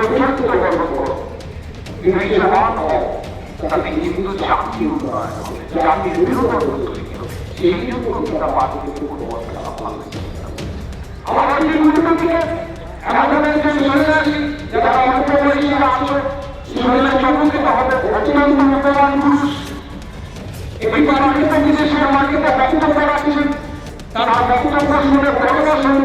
চরিত্র গঠন করো বিবেচনাবান হও তাতে হিন্দু জাতি উন্নয়ন হবে জাতির মেরুদণ্ড তৈরি সেই জন্য পার্টিকে পূর্ববর্তী ভালো আমার জীবনটা থেকে এমন একজন এই বক্তব্য তার বক্তব্য শুনে বড়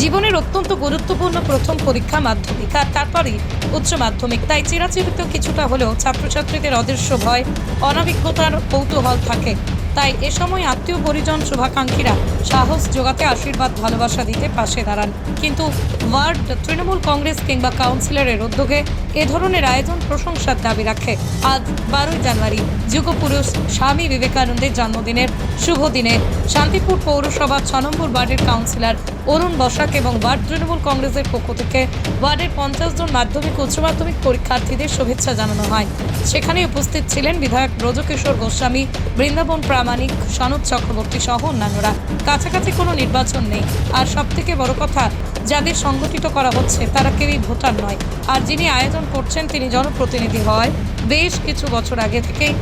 জীবনের অত্যন্ত গুরুত্বপূর্ণ প্রথম পরীক্ষা মাধ্যমিক, আর তারপরেই উচ্চ মাধ্যমিক। তাই চিরাচরিত কিছুটা হলেও ছাত্রছাত্রীদের অদৃশ্য ভয়, অনাভিজ্ঞতার কৌতূহল থাকে। তাই এ সময় আত্মীয় পরিজন শুভাকাঙ্ক্ষীরা সাহস যোগাতে আশীর্বাদ, ভালোবাসা দিতে পাশে দাঁড়ান। কিন্তু ওয়ার্ড তৃণমূল কংগ্রেস কিংবা কাউন্সিলরের উদ্যোগে এ ধরনের আয়োজন প্রশংসার দাবি রাখে। আজ বারোই জানুয়ারি, যুগপুরুষ স্বামী বিবেকানন্দের জন্মদিনের শুভ দিনে শান্তিপুর পৌরসভা ছ নম্বর ওয়ার্ডের কাউন্সিলর অরুণ বসাক এবং ওয়ার্ড তৃণমূল কংগ্রেসের পক্ষ থেকে ওয়ার্ডের পঞ্চাশ জন মাধ্যমিক উচ্চ মাধ্যমিক পরীক্ষার্থীদের শুভেচ্ছা জানানো হয়। সেখানে উপস্থিত ছিলেন বিধায়ক ব্রজকিশোর গোস্বামী, বৃন্দাবন প্রামাণিক সনদ চক্রবর্তী সহ অন্যান্যরা। কাছাকাছি কোনো নির্বাচন নেই। আর সব থেকে বড় কথা যাদের সংগঠিত করা হচ্ছে, তারা কেউই ভোটার নয়। আর যিনি আয়োজন করছেন, তিনি জনপ্রতিনিধি হওয়ায় বেশ কিছু বছর আগে থেকেই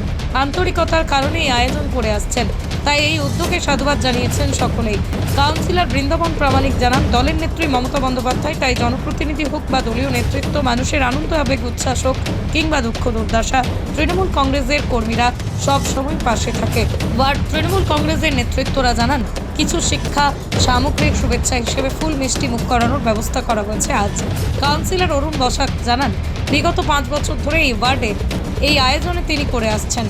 আন্তরিকতার কারণে এই আয়োজন করে আসছেন। তাই এই উদ্যোগে সাধুবাদ জানিয়েছেন সকলেই। কাউন্সিলর বৃন্দাবন প্রামাণিক জানান, দলের নেত্রী মমতা বন্দ্যোপাধ্যায় তাই জনপ্রতিনিধি হোক বা দলীয় নেতৃত্ব, মানুষের আনন্দ, আবেগ, উচ্ছ্বাস হোক কিংবা দুঃখ, দুর্দশা, তৃণমূল কংগ্রেসের কর্মীরা সব সময় পাশে থাকে। ওয়ার্ড তৃণমূল কংগ্রেসের নেতৃত্বরা জানান কিছু শিক্ষা, সামগ্রিক শুভেচ্ছা হিসেবে ফুল মিষ্টি মুখ করানোর ব্যবস্থা করা হয়েছে আজ। কাউন্সিলর অরুণ বসাক জানান, বিগত পাঁচ বছর ধরে এই ওয়ার্ডে এই আয়োজনে তিনি করে আসছেন।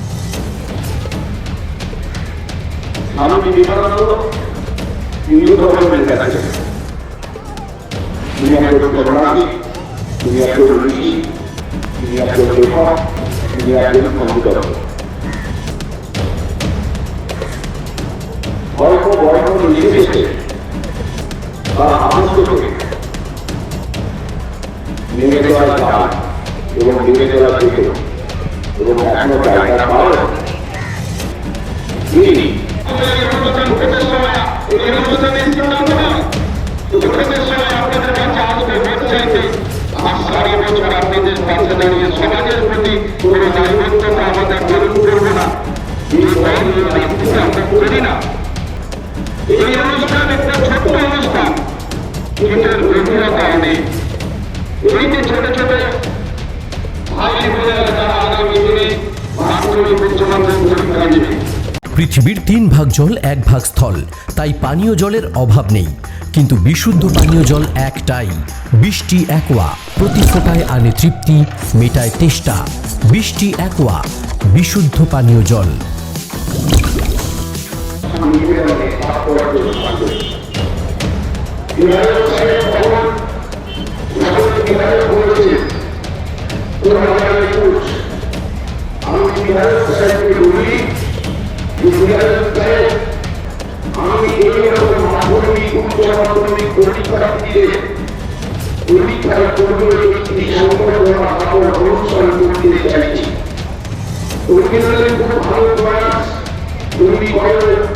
গল্প বর্ণ নির্বিশেষে আনন্দ করে নেমে চলার গান এবং নেমে চলার থেকে এবং এখনও জায়গা পাওয়া তিনি সমাজের প্রতি কোনো দায়বদ্ধ আমাদের পালন করব না এই আমরা করি না। এই অনুষ্ঠান একটা ছোট্ট অনুষ্ঠান। এই যে ছোট ছোট ভাই বোনেরা যারা আগামী দিনে পৃথিবীর তিন ভাগ জল, এক ভাগ স্থল। তাই পানীয় জলের অভাব নেই। কিন্তু বিশুদ্ধ পানীয় জল একটাই। বৃষ্টি, একোয়া। প্রতি ফোটায় আনে তৃপ্তি, মেটায় তেষ্টা। বৃষ্টি, একোয়া। বিশুদ্ধ পানীয় জল। আমি এইরকম মাধ্যমিক উচ্চ মাধ্যমিক পরীক্ষা দিয়ে পরীক্ষার পূর্বে একটি সংগঠন আমার অনুসরণ করতে চাইছি অভিনয়ের খুব ভালো প্রয়াস তুমি বলো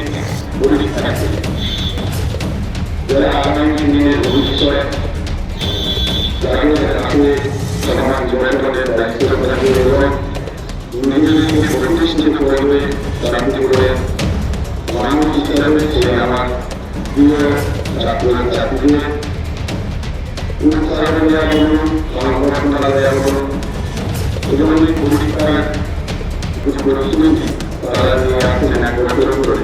যারা আগামী দিনের ভবিষ্যৎ যাদের হাতে সমাজ গঠনের দায়িত্ব থাকবে এবং নিজেদেরকে প্রতিষ্ঠিত করবে শান্তিপুরে মানুষ হিসাবে সে আমার প্রিয় ছাত্র ছাত্রীদের উৎসাহ দেওয়া বলুন সংগঠনটা দেওয়া বলুন এজন্যই পরীক্ষার কিছু প্রস্তুতি তারা নিয়ে আসছেন এক বছর করে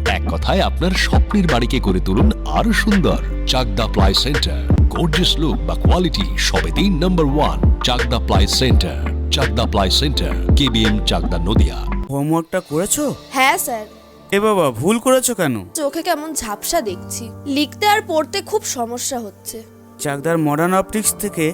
কথায় আপনার স্বপ্নের বাড়িকে করে তুলুন আরও সুন্দর। Chakdah ply centre. Gorgeous look বা কোয়ালিটি সবে তিন নম্বর one Chakdah ply centre. Chakdah ply centre. KBM Chakdah Nadia. হোমওয়ার্কটা করেছ? হ্যাঁ স্যার। এ বাবা ভুল করেছ কেন? চোখে কেমন ঝাপসা দেখছি। লিখতে আর পড়তে খুব সমস্যা হচ্ছে। চাকদার মডার্ন অপটিক্স থেকে